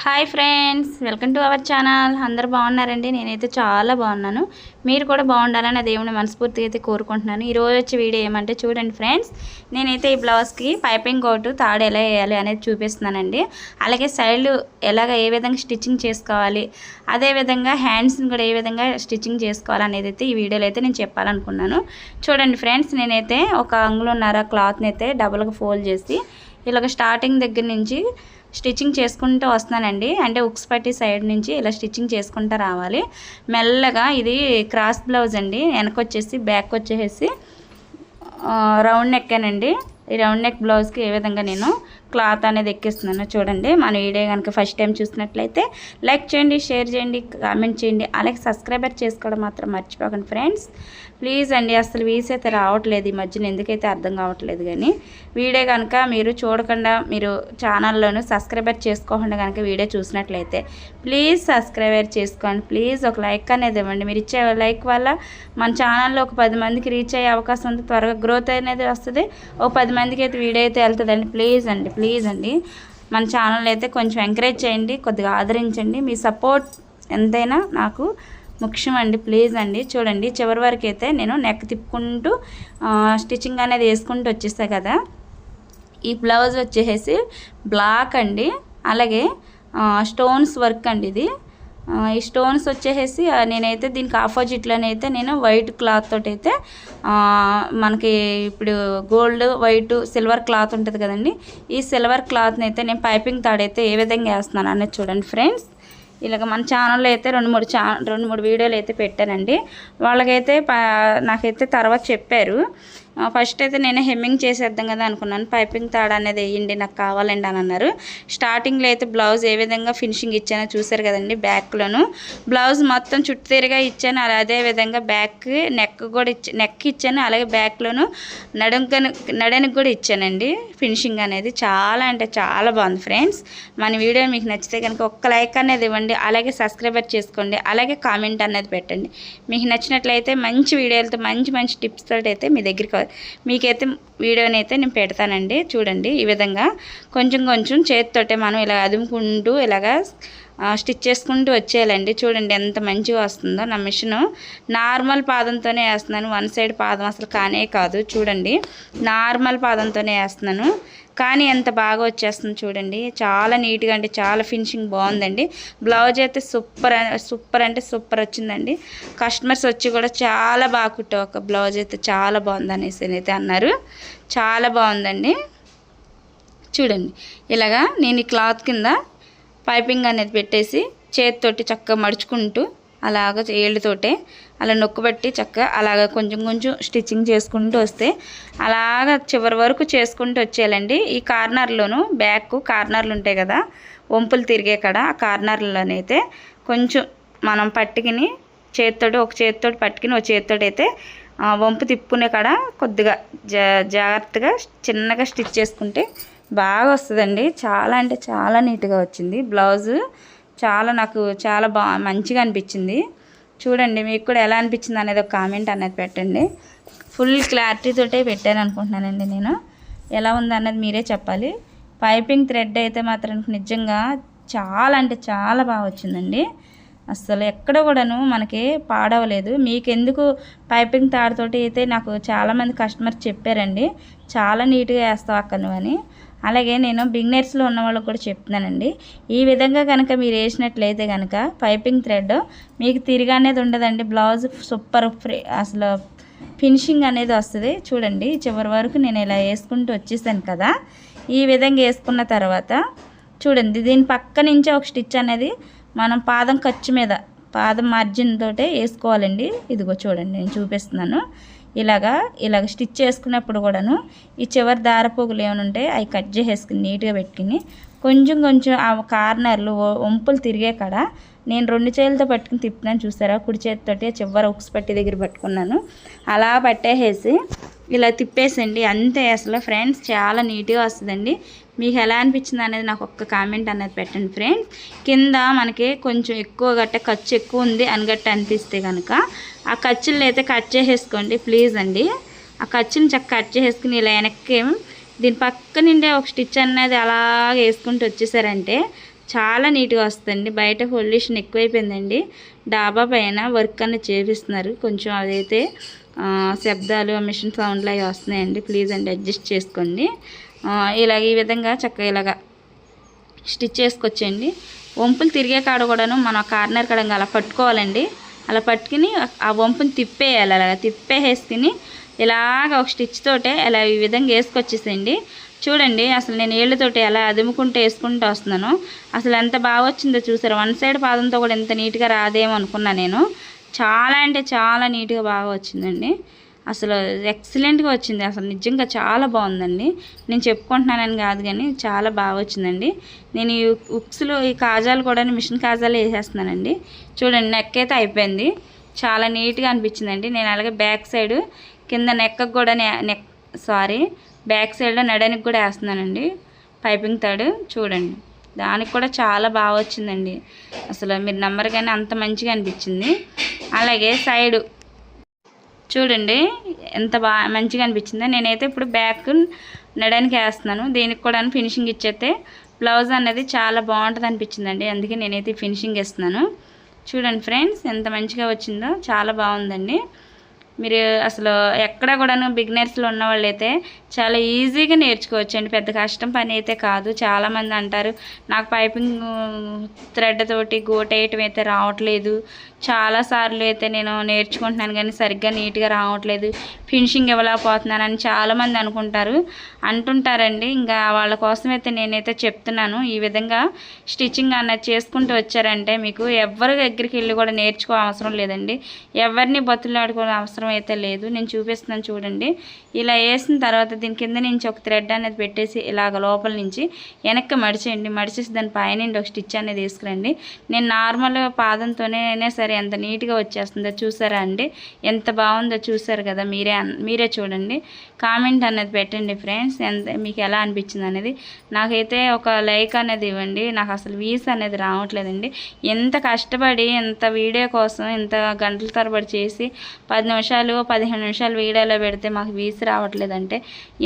Hi friends welcome to our channel అందరు బాగున్నారండి? నేనైతే చాలా బాగున్నాను. మీరు కూడా బాగుండాలని దేవుని మనస్ఫూర్తిగా అయితే కోరుకుంటున్నాను. ఈరోజు వచ్చే వీడియో ఏమంటే చూడండి ఫ్రెండ్స్ నేనైతే ఈ బ్లౌజ్కి పైపింగ్ కోటు తాడు ఎలా వేయాలి అనేది చూపిస్తున్నానండి. అలాగే సైడ్ ఎలాగ ఏ విధంగా స్టిచ్చింగ్ చేసుకోవాలి అదేవిధంగా హ్యాండ్స్ని కూడా ఏ విధంగా స్టిచ్చింగ్ చేసుకోవాలి అనేది అయితే ఈ వీడియోలో అయితే నేను చెప్పాలనుకున్నాను. చూడండి ఫ్రెండ్స్ నేనైతే ఒక అంగులున్నర క్లాత్ని అయితే డబుల్గా ఫోల్డ్ చేసి ఇలాగ స్టార్టింగ్ దగ్గర నుంచి స్టిచ్చింగ్ చేసుకుంటూ వస్తున్నానండి. అంటే ఉక్స్ పట్టి సైడ్ నుంచి ఇలా స్టిచ్చింగ్ చేసుకుంటూ రావాలి. మెల్లగా ఇది క్రాస్ బ్లౌజ్ అండి. వెనక వచ్చేసి బ్యాక్ వచ్చేసి రౌండ్ నెక్కేనండి. ఈ రౌండ్ నెక్ బ్లౌజ్కి ఏ విధంగా నేను క్లాత్ అనేది ఎక్కిస్తున్నాను చూడండి. మన వీడియో కనుక ఫస్ట్ టైం చూసినట్లయితే లైక్ చేయండి షేర్ చేయండి కామెంట్ చేయండి. అలాగే సబ్స్క్రైబర్ చేసుకోవడం మాత్రం మర్చిపోకండి ఫ్రెండ్స్. ప్లీజ్ అండి అసలు వీస్ అయితే రావట్లేదు. ఈ మధ్యన ఎందుకైతే అర్థం కావట్లేదు కానీ వీడియో కనుక మీరు చూడకుండా మీరు ఛానల్లోనూ సబ్స్క్రైబర్ చేసుకోకుండా కనుక వీడియో చూసినట్లయితే ప్లీజ్ సబ్స్క్రైబర్ చేసుకోండి. ప్లీజ్ ఒక లైక్ అనేది ఇవ్వండి. మీరు ఇచ్చే లైక్ వల్ల మన ఛానల్లో ఒక పది మందికి రీచ్ అయ్యే అవకాశం ఉంది. త్వరగా గ్రోత్ అనేది వస్తుంది. ఒక పది మందికి అయితే వీడియో అయితే వెళ్తుందండి. ప్లీజ్ అండి ప్లీజ్ అండి. మన ఛానల్ అయితే కొంచెం ఎంకరేజ్ చేయండి. కొద్దిగా ఆదరించండి. మీ సపోర్ట్ ఎంతైనా నాకు ముఖ్యం అండి ప్లీజ్ అండి. చూడండి చివరి వరకు అయితే నేను నెక్ తిప్పుకుంటూ స్టిచ్చింగ్ అనేది వేసుకుంటూ వచ్చేస్తా కదా. ఈ బ్లౌజ్ వచ్చేసి బ్లాక్ అండి. అలాగే స్టోన్స్ వర్క్ అండి ఇది. ఈ స్టోన్స్ వచ్చేసి నేనైతే దీనికి ఆపోజిట్లోనైతే నేను వైట్ క్లాత్ తోటి అయితే మనకి ఇప్పుడు గోల్డ్ వైట్ సిల్వర్ క్లాత్ ఉంటుంది కదండి. ఈ సిల్వర్ క్లాత్ని అయితే నేను పైపింగ్ తాడైతే ఏ విధంగా వేస్తున్నాను అనేది చూడండి ఫ్రెండ్స్ ఇలాగ మన ఛానల్లో అయితే రెండు మూడు ఛా రెండు మూడు వీడియోలు అయితే పెట్టానండి. వాళ్ళకైతే నాకైతే తర్వాత చెప్పారు. ఫస్ట్ అయితే నేను హెమ్మింగ్ చేసేద్దాం కదా అనుకున్నాను. పైపింగ్ తాడ అనేది వేయండి నాకు కావాలండి అని అన్నారు. స్టార్టింగ్లో అయితే బ్లౌజ్ ఏ విధంగా ఫినిషింగ్ ఇచ్చానో చూసారు కదండి బ్యాక్లోను బ్లౌజ్ మొత్తం చుట్టుతీరుగా ఇచ్చాను అదే విధంగా బ్యాక్ నెక్ కూడా ఇచ్చా నెక్ ఇచ్చాను అలాగే బ్యాక్లోను నడుంకను నడనికి కూడా ఇచ్చానండి. ఫినిషింగ్ అనేది చాలా అంటే చాలా బాగుంది ఫ్రెండ్స్ మన వీడియో మీకు నచ్చితే కనుక ఒక్క లైక్ అనేది ఇవ్వండి అలాగే సబ్స్క్రైబర్ చేసుకోండి అలాగే కామెంట్ అనేది పెట్టండి. మీకు నచ్చినట్లయితే మంచి వీడియోలతో మంచి మంచి టిప్స్ తోటి అయితే మీ దగ్గరికి మీకైతే వీడియోని అయితే నేను పెడతానండి. చూడండి ఈ విధంగా కొంచెం కొంచెం చేతితోటే మనం ఇలా అదుముకుంటూ ఇలాగా స్టిచ్ చేసుకుంటూ వచ్చేయాలండి. చూడండి ఎంత మంచిగా వస్తుందో. నా మిషన్ నార్మల్ పాదంతోనే వేస్తున్నాను. వన్ సైడ్ పాదం అసలు కానే కాదు. చూడండి నార్మల్ పాదంతోనే వేస్తున్నాను. కానీ ఎంత బాగా వచ్చేస్తుంది చూడండి. చాలా నీట్గా అంటే చాలా ఫినిషింగ్ బాగుందండి. బ్లౌజ్ అయితే సూపర్ సూపర్ అంటే సూపర్ వచ్చిందండి. కస్టమర్స్ వచ్చి కూడా చాలా బాగా కుట్టావు ఒక బ్లౌజ్ అయితే చాలా బాగుంది అనేసి అయితే అన్నారు. చాలా బాగుందండి. చూడండి ఇలాగా నేను ఈ క్లాత్ కింద పైపింగ్ అనేది పెట్టేసి చేతితోటి చక్కగా మడుచుకుంటూ అలాగ ఏళ్ళతోటే అలా నొక్కుబట్టి చక్కగా అలాగ కొంచెం కొంచెం స్టిచ్చింగ్ చేసుకుంటూ వస్తే అలాగ చివరి వరకు చేసుకుంటూ వచ్చేయాలండి. ఈ కార్నర్లోను బ్యాక్ కార్నర్లు ఉంటాయి కదా వంపులు తిరిగే కాడ ఆ కార్నర్లోనైతే కొంచెం మనం పట్టుకుని చేతితోటి ఒక చేతితోటి పట్టుకుని ఒక చేతితోటి అయితే వంపు తిప్పుకునే కాడ కొద్దిగా జాగ్రత్తగా చిన్నగా స్టిచ్ చేసుకుంటే బాగా వస్తుందండి. చాలా అంటే చాలా నీట్గా వచ్చింది. బ్లౌజు చాలా నాకు చాలా బా మంచిగా అనిపించింది. చూడండి మీకు కూడా ఎలా అనిపించింది అనేది ఒక కామెంట్ అనేది పెట్టండి. ఫుల్ క్లారిటీతోటే పెట్టాను అనుకుంటున్నానండి నేను. ఎలా ఉంది అన్నది మీరే చెప్పాలి. పైపింగ్ థ్రెడ్ అయితే మాత్రం నిజంగా చాలా అంటే చాలా బాగా వచ్చిందండి. అసలు ఎక్కడ కూడాను మనకి పాడవలేదు. మీకు ఎందుకు పైపింగ్ తాడుతోటి అయితే నాకు చాలామంది కస్టమర్ చెప్పారండి. చాలా నీట్గా వేస్తావు అక్క నువ్వు అని. అలాగే నేను బిగినర్స్లో ఉన్న వాళ్ళకు కూడా చెప్తున్నానండి. ఈ విధంగా కనుక మీరు వేసినట్లయితే కనుక పైపింగ్ థ్రెడ్ మీకు తిరిగి అనేది ఉండదండి. బ్లౌజ్ సూపర్ ఫ్రీ అసలు ఫినిషింగ్ అనేది వస్తుంది. చూడండి చివరి వరకు నేను ఇలా వేసుకుంటూ వచ్చేసాను కదా. ఈ విధంగా వేసుకున్న తర్వాత చూడండి దీని పక్క నుంచే ఒక స్టిచ్ అనేది మనం పాదం ఖర్చు మీద పాదం మార్జిన్ తోటే వేసుకోవాలండి. ఇదిగో చూడండి నేను చూపిస్తున్నాను. ఇలాగా ఇలాగ స్టిచ్ చేసుకున్నప్పుడు కూడాను ఈ చివరి దారపోగులు ఏమైనా ఉంటే అవి కట్ చేసేసుకుని నీట్గా పెట్టుకుని కొంచెం కొంచెం ఆ కార్నర్లు వంపులు తిరిగే కాడ నేను రెండు చేతులతో పట్టుకుని తిప్పినాను చూసారా? కుడి చేతితోటి చివరి ఉక్స్ పట్టి దగ్గర పట్టుకున్నాను. అలా పట్టేసేసి ఇలా తిప్పేసండి. అంతే అసలు. ఫ్రెండ్స్ చాలా నీట్గా వస్తుందండి. మీకు ఎలా అనిపించింది అనేది నాకు ఒక్క కామెంట్ అనేది పెట్టండి ఫ్రెండ్స్ కింద మనకి కొంచెం ఎక్కువ గట్ట ఖర్చు ఎక్కువ ఉంది అని గట్ట అనిపిస్తే కనుక ఆ ఖర్చులను అయితే కట్ చేసేసుకోండి ప్లీజ్ అండి. ఆ ఖర్చుని చక్క కట్ చేసేసుకుని ఇలా వెనక్కి దీని పక్క నుండే ఒక స్టిచ్ అనేది అలా వేసుకుంటూ వచ్చేసారంటే చాలా నీట్గా వస్తుంది బయట పొల్యూషన్ ఎక్కువైపోయిందండి. డాబా పైన వర్క్ అనేది చేపిస్తున్నారు. కొంచెం అదైతే శబ్దాలు మిషన్ సౌండ్లు అవి వస్తున్నాయండి. ప్లీజ్ అండి అడ్జస్ట్ చేసుకోండి. ఇలాగ ఈ విధంగా చక్కగా ఇలాగ స్టిచ్ చేసుకొచ్చేయండి. వంపులు తిరిగే కాడ కూడాను మనం కార్నర్ కడంగా అలా పట్టుకోవాలండి. అలా పట్టుకుని ఆ వంపుని తిప్పేయాలి. అలాగ తిప్పేసేసుకుని ఇలాగ ఒక స్టిచ్ తోటే ఇలా ఈ విధంగా వేసుకొచ్చేసేయండి. చూడండి అసలు నేను ఏళ్ళతోటి ఎలా అదుముకుంటూ వేసుకుంటూ వస్తున్నాను. అసలు ఎంత బాగా వచ్చిందో చూసారు? వన్ సైడ్ పాదంతో కూడా ఎంత నీట్గా రాదేమో అనుకున్నా నేను. చాలా అంటే చాలా నీట్గా బాగా వచ్చిందండి. అసలు ఎక్సలెంట్గా వచ్చింది. అసలు నిజంగా చాలా బాగుందండి. నేను చెప్పుకుంటున్నానని కాదు కానీ చాలా బాగా వచ్చిందండి. నేను ఈ ఉక్స్లో ఈ కాజాలు కూడా మిషన్ కాజాలు వేసేస్తున్నానండి. చూడండి నెక్ అయితే అయిపోయింది. చాలా నీట్గా అనిపించిందండి. నేను అలాగే బ్యాక్ సైడ్ కింద నెక్కకు కూడా నెక్ సారీ బ్యాక్ సైడ్లో నడనికి కూడా వేస్తున్నానండి. పైపింగ్ థర్డ్ చూడండి. దానికి కూడా చాలా బాగా వచ్చిందండి. అసలు మీరు నమ్మరు కానీ అంత మంచిగా అనిపించింది. అలాగే సైడు చూడండి ఎంత బాగా మంచిగా అనిపించిందో. నేనైతే ఇప్పుడు బ్యాక్ నడడానికి వేస్తున్నాను. దీనికి కూడా ఫినిషింగ్ ఇచ్చేస్తే బ్లౌజ్ అనేది చాలా బాగుంటుంది అనిపించిందండి. అందుకే నేనైతే ఫినిషింగ్ ఇస్తున్నాను చూడండి ఫ్రెండ్స్ ఎంత మంచిగా వచ్చిందో. చాలా బాగుందండి. మీరు అసలు ఎక్కడ కూడాను బిగినర్స్లో ఉన్న వాళ్ళైతే చాలా ఈజీగా నేర్చుకోవచ్చండి. పెద్ద కష్టం పని అయితే కాదు. చాలామంది అంటారు నాకు పైపింగ్ థ్రెడ్ తోటి గోట వేయటం అయితే రావట్లేదు. చాలాసార్లు అయితే నేను నేర్చుకుంటున్నాను కానీ సరిగ్గా నీట్గా రావట్లేదు. ఫినిషింగ్ ఇవ్వలేకపోతున్నానని చాలామంది అనుకుంటారు. అంటుంటారండి. ఇంకా వాళ్ళ కోసం అయితే నేనైతే చెప్తున్నాను. ఈ విధంగా స్టిచ్చింగ్ అన్నది చేసుకుంటూ వచ్చారంటే మీకు ఎవరి దగ్గరికి వెళ్ళి కూడా నేర్చుకో అవసరం లేదండి. ఎవరిని బతులాడుకోవడం అవసరం అయితే లేదు. నేను చూపిస్తున్నాను చూడండి. ఇలా వేసిన తర్వాత దీని కింద నుంచి ఒక థ్రెడ్ అనేది పెట్టేసి ఇలాగ లోపల నుంచి వెనక్కి మడిచేయండి. మడిచేసి దాని పైన ఒక స్టిచ్ అనేది వేసుకురండి నేను నార్మల్ పాదంతోనే సరే సరే ఎంత నీట్గా వచ్చేస్తుందో చూసారా అండి? ఎంత బాగుందో చూసారు కదా మీరే మీరే చూడండి. కామెంట్ అనేది పెట్టండి ఫ్రెండ్స్ ఎంత మీకు ఎలా అనిపించింది అనేది. నాకైతే ఒక లైక్ అనేది ఇవ్వండి నాకు అసలు వీస్ అనేది రావట్లేదండి. ఎంత కష్టపడి ఎంత వీడియో కోసం ఎంత గంటల తరబడి చేసి పది నిమిషాలు పదిహేను నిమిషాలు వీడియోలో పెడితే మాకు వీస్ రావట్లేదంటే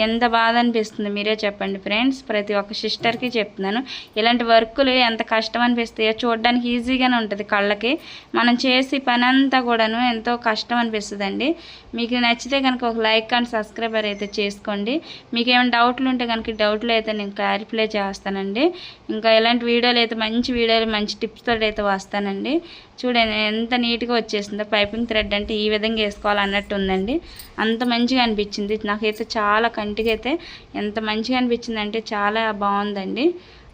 ఎంత బాధ అనిపిస్తుంది మీరే చెప్పండి ఫ్రెండ్స్. ప్రతి ఒక్క సిస్టర్కి చెప్తున్నాను. ఇలాంటి వర్కులు ఎంత కష్టం అనిపిస్తాయో చూడడానికి ఈజీగానే ఉంటుంది కళ్ళకి. మనం చేసి పని అంతా కూడాను ఎంతో కష్టం అనిపిస్తుందండి. మీకు నచ్చితే కనుక ఒక లైక్ అండ్ సబ్స్క్రైబర్ అయితే చేసుకోండి. మీకు ఏమైనా డౌట్లు ఉంటే కనుక డౌట్లు అయితే నేను క్లారిఫై చేస్తానండి. ఇంకా ఇలాంటి వీడియోలు అయితే మంచి వీడియోలు మంచి టిప్స్ అయితే వస్తానండి. చూడండి ఎంత నీట్గా వచ్చేసిందో పైపింగ్ థ్రెడ్ అంటే ఈ విధంగా వేసుకోవాలి అన్నట్టు ఉందండి. అంత మంచిగా అనిపించింది. నాకైతే చాలా కంటికి అయితే ఎంత మంచిగా అనిపించిందంటే చాలా బాగుందండి.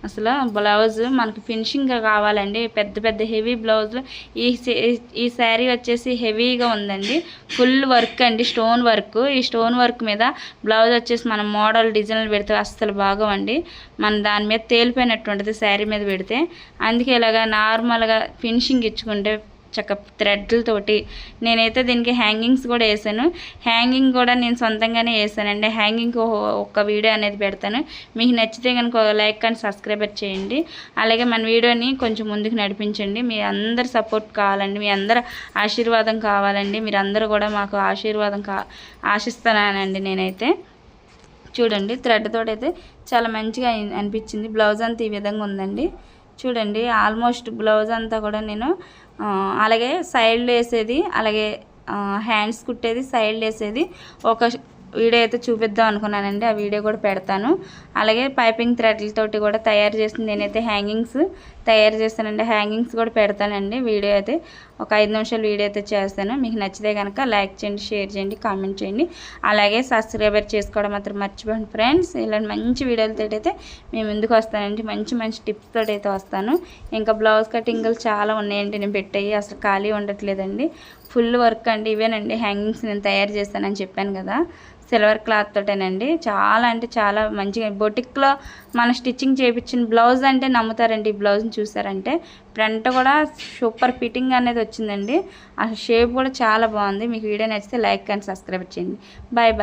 అసలు బ్లౌజ్ మనకి ఫినిషింగ్గా కావాలండి. పెద్ద పెద్ద హెవీ బ్లౌజ్లు. ఈ ఈ శారీ వచ్చేసి హెవీగా ఉందండి. ఫుల్ వర్క్ అండి స్టోన్ వర్క్. ఈ స్టోన్ వర్క్ మీద బ్లౌజ్ వచ్చేసి మనం మోడల్ డిజైన్లు పెడితే అస్సలు బాగవండి. మన దాని మీద తేలిపోయినట్టు ఉంటుంది శారీ మీద పెడితే. అందుకే ఇలాగా నార్మల్గా ఫినిషింగ్ ఇచ్చుకుంటే చక్క థ్రెడ్లతోటి నేనైతే దీనికి హ్యాంగింగ్స్ కూడా వేసాను. హ్యాంగింగ్ కూడా నేను సొంతంగానే వేసానండి. హ్యాంగింగ్ ఒక వీడియో అనేది పెడతాను. మీకు నచ్చితే కనుక లైక్ అండ్ సబ్స్క్రైబర్ చేయండి. అలాగే మన వీడియోని కొంచెం ముందుకు నడిపించండి. మీ అందరి సపోర్ట్ కావాలండి. మీ అందరి ఆశీర్వాదం కావాలండి. మీరు అందరూ కూడా మాకు ఆశీర్వాదం కా ఆశిస్తున్నానండి నేనైతే. చూడండి థ్రెడ్ తోటైతే చాలా మంచిగా అనిపించింది. బ్లౌజ్ అంతా ఈ విధంగా ఉందండి. చూడండి ఆల్మోస్ట్ బ్లౌజ్ అంతా కూడా నేను అలాగే సైడ్లు వేసేది అలాగే హ్యాండ్స్ కుట్టేది సైడ్ వేసేది. ఒక వీడియో అయితే చూపిద్దాం అనుకున్నానండి. ఆ వీడియో కూడా పెడతాను. అలాగే పైపింగ్ థ్రెడ్లతోటి కూడా తయారు చేసింది నేనైతే హ్యాంగింగ్స్ తయారు చేస్తానండి. హ్యాంగింగ్స్ కూడా పెడతానండి వీడియో అయితే. ఒక ఐదు నిమిషాలు వీడియో అయితే చేస్తాను. మీకు నచ్చితే కనుక లైక్ చేయండి షేర్ చేయండి కామెంట్ చేయండి. అలాగే సబ్స్క్రైబర్ చేసుకోవడం మాత్రం మర్చిపోండి ఫ్రెండ్స్. ఇలాంటి మంచి వీడియోలతో అయితే మేము ముందుకు వస్తానండి. మంచి మంచి టిప్స్ తోటి అయితే వస్తాను. ఇంకా బ్లౌజ్ కటింగ్లు చాలా ఉన్నాయండి. నేను పెట్టాయి అసలు ఖాళీ ఉండట్లేదండి. ఫుల్ వర్క్ అండి ఇవేనండి. హ్యాంగింగ్స్ నేను తయారు చేస్తానని చెప్పాను కదా. సిల్వర్ క్లాత్ తోటేనండి. చాలా అంటే చాలా మంచిగా బొటిక్లో మన స్టిచ్చింగ్ చేయించిన బ్లౌజ్ అంటే నమ్ముతారండి. ఈ బ్లౌజ్ని చూసారంటే ఫ్రంట్ కూడా సూపర్ ఫిట్టింగ్ అనేది వచ్చిందండి. ఆ షేప్ కూడా చాలా బాగుంది. మీకు వీడియో నచ్చితే లైక్ అండ్ సబ్స్క్రైబ్ చేయండి. Bye bye